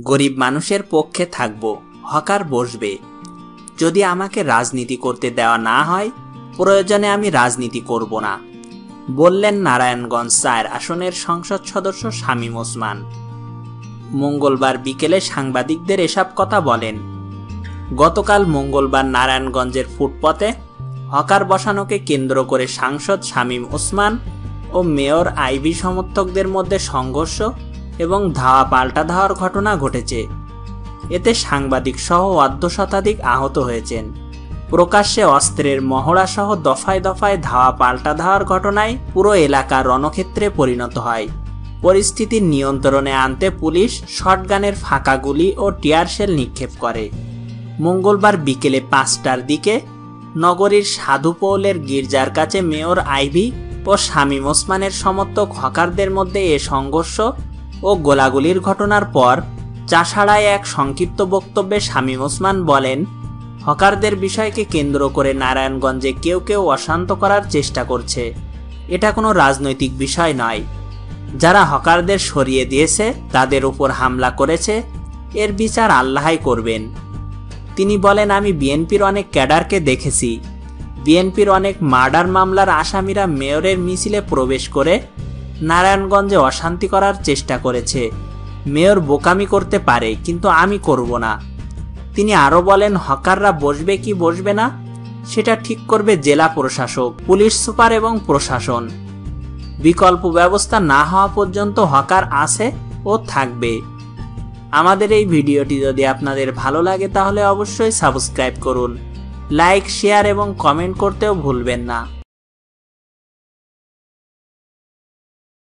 গরিব মানুষের পক্ষে থাকব, হকার বসবে। যদি আমাকে রাজনীতি করতে দেওয়া না হয়, প্রয়োজনে আমি রাজনীতি করব না। বললেন নারায়ণগঞ্জ চায়ের আসনের সংসদ সদস্য শামীম ওসমান। মঙ্গলবার বিকেলে সাংবাদিকদের এসব কথা বলেন। গতকাল মঙ্গলবার নারায়ণগঞ্জের ফুটপথে হকার বসানোকে কেন্দ্র করে সাংসদ শামীম ওসমান ও মেয়র আইভি সমর্থকদের মধ্যে সংঘর্ষ এবং ধাওয়া পাল্টা ধাওয়ার ঘটনা ঘটেছে। এতে সাংবাদিক সহ অর্ধ শতাধিক আহত হয়েছেন। প্রকাশ্যে অস্ত্রের মহড়া সহ দফায় দফায় ধাওয়া পাল্টা ধাওয়ার ঘটনায় পুরো এলাকা রণক্ষেত্রে পরিণত হয়। পরিস্থিতি নিয়ন্ত্রণে আনতে পুলিশ শটগানের ফাঁকা গুলি ও টিয়ারশেল নিক্ষেপ করে। মঙ্গলবার বিকেলে পাঁচটার দিকে নগরীর সাধুপৌলের গির্জার কাছে মেয়র আইভি ও শামীম ওসমানের সমর্থক হকারদের মধ্যে এ সংঘর্ষ ও গোলাগুলির ঘটনার পর চাষাড়ায় এক সংক্ষিপ্ত বক্তব্যে শামীম ওসমান বলেন, হকারদের বিষয়কে কেন্দ্র করে নারায়ণগঞ্জে কেউ কেউ অশান্ত করার চেষ্টা করছে। এটা কোনো রাজনৈতিক বিষয় নয়। যারা হকারদের সরিয়ে দিয়েছে, তাদের উপর হামলা করেছে, এর বিচার আল্লাহাই করবেন। তিনি বলেন, আমি বিএনপির অনেক ক্যাডারকে দেখেছি। বিএনপির অনেক মার্ডার মামলার আসামিরা মেয়রের মিছিলে প্রবেশ করে নারায়ণগঞ্জে অশান্তি করার চেষ্টা করেছে। মেয়র বোকামি করতে পারে, কিন্তু আমি করব না। তিনি আরও বলেন, হকাররা বসবে কি বসবে না, সেটা ঠিক করবে জেলা প্রশাসক, পুলিশ সুপার এবং প্রশাসন। বিকল্প ব্যবস্থা না হওয়া পর্যন্ত হকার আছে ও থাকবে। আমাদের এই ভিডিওটি যদি আপনাদের ভালো লাগে তাহলে অবশ্যই সাবস্ক্রাইব করুন। লাইক, শেয়ার এবং কমেন্ট করতেও ভুলবেন না।